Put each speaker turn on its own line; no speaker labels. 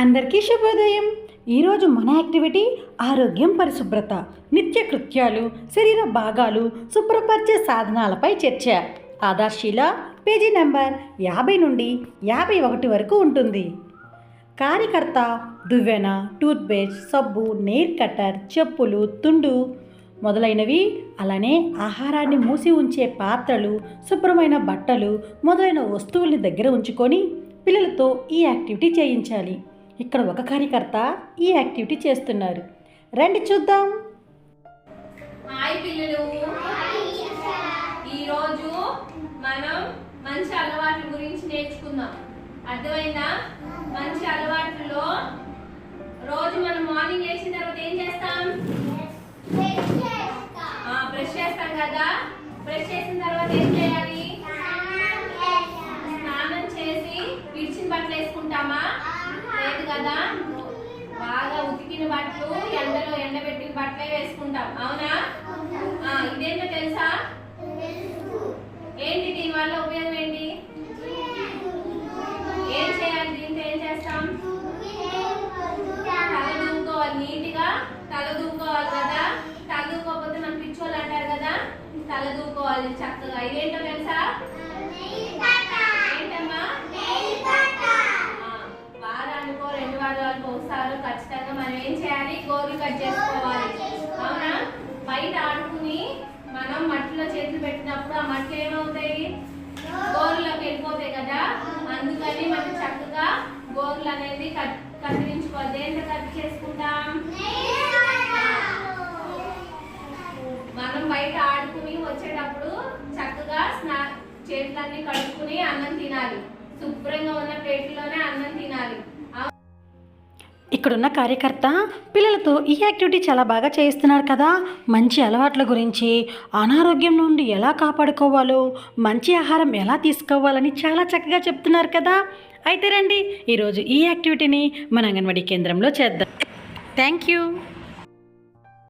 అందరికీ శుభోదయం. ఈరోజు మన యాక్టివిటీ ఆరోగ్యం పరిశుభ్రత నిత్య కృత్యాలు శరీర భాగాలు శుభ్రపరిచే సాధనాలపై చర్చ. ఆధార్శీల పేజీ నెంబర్ యాభై నుండి యాభై ఒకటి వరకు ఉంటుంది. కార్యకర్త దువ్వెన టూత్పేస్ట్ సబ్బు నెయిర్ కట్టర్ చెప్పులు తుండు మొదలైనవి అలానే ఆహారాన్ని మూసి ఉంచే పాత్రలు శుభ్రమైన బట్టలు మొదలైన వస్తువుల్ని దగ్గర ఉంచుకొని పిల్లలతో ఈ యాక్టివిటీ చేయించాలి. ఇక్కడ ఒక కార్యకర్త ఈ యాక్టివిటీ చేస్తున్నారు. రండి చూద్దాం.
హాయ్ పిల్లలు. ఈరోజు మనం మంచి అలవాట్ల గురించి నేర్చుకుందాం. అర్థమైందా? మంచి అలవాట్లలో రోజు మనం మార్నింగ్ లేచిన తర్వాత ఏం చేస్తాం? ఆ, బ్రష్ చేస్తాం కదా. బ్రష్ చేసిన తర్వాత ఏం చేయాలి? కదా? బాగా ఉతికిన బట్టలు ఎండలో ఎండబెట్టిన బట్టలే వేసుకుంటాం. అవునా? ఇదేంటో తెలుసా? ఏంటి దీని వల్ల ఉపయోగం ఏంటి? ఏం చేయాలి? దీంతో ఏం చేస్తాం? తల దూకోవాలి. నీట్గా తల దూకోవాలి కదా? తల దూకోకపోతే మన పిచ్చోళ్ళు అంటారు కదా? తల దూకోవాలి చక్కగా. ఇదేంటో తెలుసా? కట్ చేసుకోవాలి. అవునా? బయట ఆడుకుని మనం మట్టిలో చేతులు పెట్టినప్పుడు ఆ మట్టి ఏమవుతాయి? గోరులోకి వెళ్ళిపోతాయి కదా? అందుకని మనం చక్కగా గోరులు అనేది కట్ కత్తిరించుకోవాలి. దేంతో కట్ చేసుకుంటాం? మనం బయట ఆడుకుని వచ్చేటప్పుడు చక్కగా స్నా చేతులన్నీ కడుక్కుని అన్నం తినాలి. శుభ్రంగా ఉన్న ప్లేట్లోనే అన్నం తినాలి.
ఇక్కడున్న కార్యకర్త పిల్లలతో ఈ యాక్టివిటీ చాలా బాగా చేయిస్తున్నారు కదా. మంచి అలవాట్ల గురించి అనారోగ్యం నుండి ఎలా కాపాడుకోవాలో మంచి ఆహారం ఎలా తీసుకోవాలని చాలా చక్కగా చెప్తున్నారు కదా. అయితే రండి ఈరోజు ఈ యాక్టివిటీని మన అంగన్వాడీ కేంద్రంలో చేద్దాం. Thank you.